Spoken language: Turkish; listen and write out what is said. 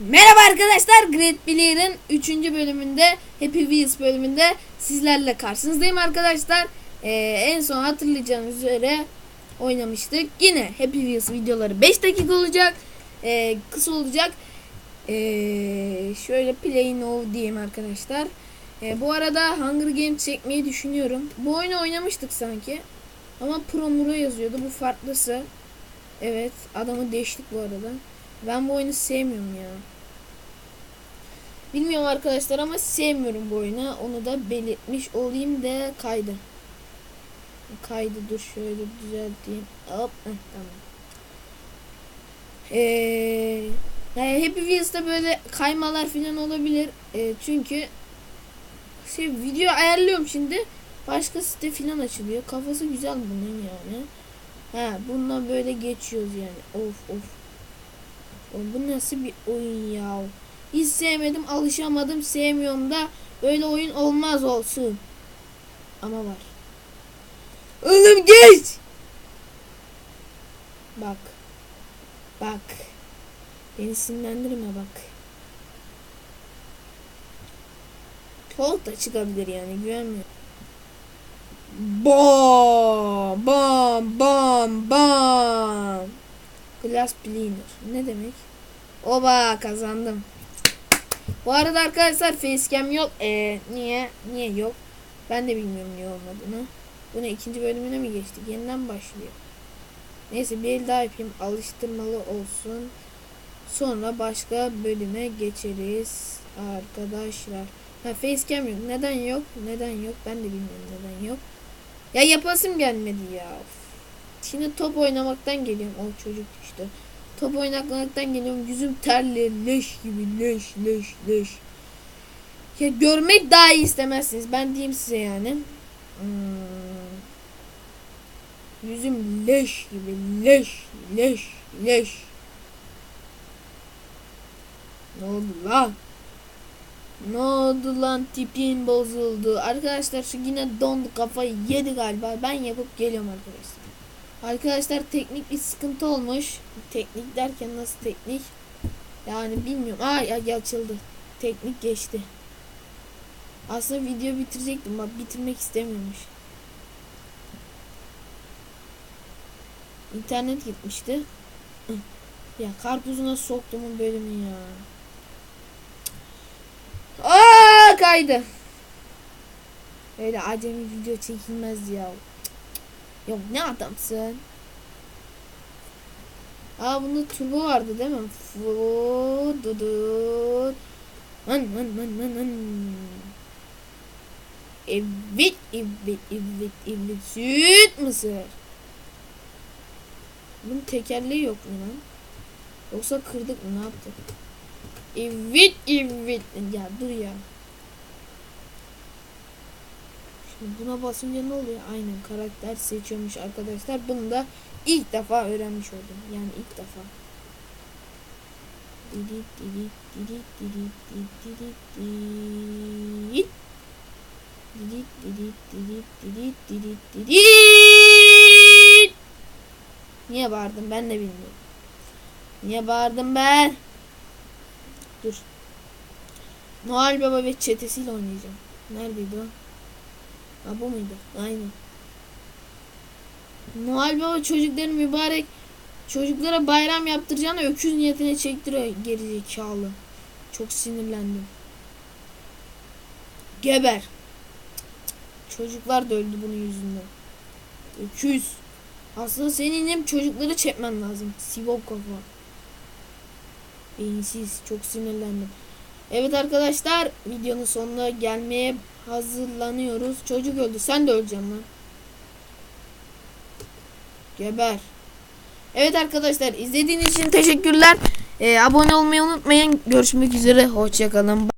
Merhaba arkadaşlar Great Player'ın 3. bölümünde Happy Wheels bölümünde sizlerle karşınızdayım arkadaşlar. Ee, en son hatırlayacağınız üzere oynamıştık. Yine Happy Wheels videoları 5 dakika olacak. Ee, kısa olacak. Ee, şöyle play now diyeyim arkadaşlar. Ee, bu arada Hunger Games çekmeyi düşünüyorum. Bu oyunu oynamıştık sanki. Ama Pro yazıyordu. Bu farklısı. Evet adamı değiştik bu arada. Ben bu oyunu sevmiyorum ya. Bilmiyorum arkadaşlar ama sevmiyorum bu oyunu. Onu da belirtmiş olayım da kaydı. Kaydı dur şöyle düzelteyim. Hop heh, tamam. Ee, yani Happy Wheels'ta böyle kaymalar falan olabilir. Ee, çünkü şey video ayarlıyorum şimdi. Başka site falan açılıyor. Kafası güzel bunun yani. Ha bununla böyle geçiyoruz yani. Of of. Oğlum bu nasıl bir oyun ya? Hiç sevmedim, alışamadım, sevmiyorum da böyle oyun olmaz olsun. Ama var. Oğlum geç. Bak. Bak. Beni sinirlendirme bak. Colt da çıkabilir yani güvenmiyorum. Bam bam bam bam. Glass Cleaner. Ne demek? Oba kazandım. Bu arada arkadaşlar facecam yok. Ee, niye? Niye yok? Ben de bilmiyorum niye olmadığını. Bu ne ikinci bölümüne mi geçtik? Yeniden başlıyor. Neyse bir el daha yapayım. Alıştırmalı olsun. Sonra başka bölüme geçeriz. Arkadaşlar. Ha facecam yok. Neden yok? Neden yok? Ben de bilmiyorum neden yok. Ya yapasım gelmedi ya. Of. Şimdi top oynamaktan geliyorum. O çocuk işte. Top oynamaktan geliyorum. Yüzüm terli. Leş gibi. Leş leş leş. Ya görmek daha iyi istemezsiniz. Ben diyeyim size yani. Hmm. Yüzüm leş gibi. Leş leş leş. Ne oldu lan? Ne oldu lan tipin bozuldu. Arkadaşlar şu yine dondu kafayı yedi galiba. Ben yapıp geliyorum arkadaşlar. Arkadaşlar teknik bir sıkıntı olmuş. Teknik derken nasıl teknik? Yani bilmiyorum. Aa ya açıldı. Teknik geçti. Aslında video bitirecektim. Bak bitirmek istemiyormuş. İnternet gitmişti. Ya karpuzuna soktumun bölümü ya. Aa kaydı. Öyle acemi video çekilmez ya. Yok ne adamsın? Aa bunda turbo vardı değil mi? Fu dudur. Hın hın hın hın hın. Evet evet evet evet süt mısır. Bunun tekerleği yok mu lan? Yoksa kırdık mı ne yaptık? Evet evet. Ya dur ya. Şimdi buna basınca ne oluyor? Aynen karakter seçiyormuş arkadaşlar. Bunu da ilk defa öğrenmiş oldum. Yani ilk defa. Didit didit didit didit didit didit didit didit didit didit didit didit Niye bağırdım ben de bilmiyorum. Niye bağırdım ben? Dur. Noel Baba ve çetesiyle oynayacağım. Neredeydi o? Ha bu muydu? Aynen. Noel Baba çocukların mübarek çocuklara bayram yaptıracağına öküz niyetine çektiriyor gerizekalı. Çok sinirlendim. Geber. Çocuklar da öldü bunun yüzünden. Öküz. Aslında senin hem çocukları çekmen lazım. Sivop kafa. Beyinsiz. Çok sinirlendim. Evet arkadaşlar videonun sonuna gelmeye hazırlanıyoruz. Çocuk öldü. Sen de öleceksin lan. Geber. Evet arkadaşlar izlediğiniz için teşekkürler. Ee, abone olmayı unutmayın. Görüşmek üzere. Hoşçakalın.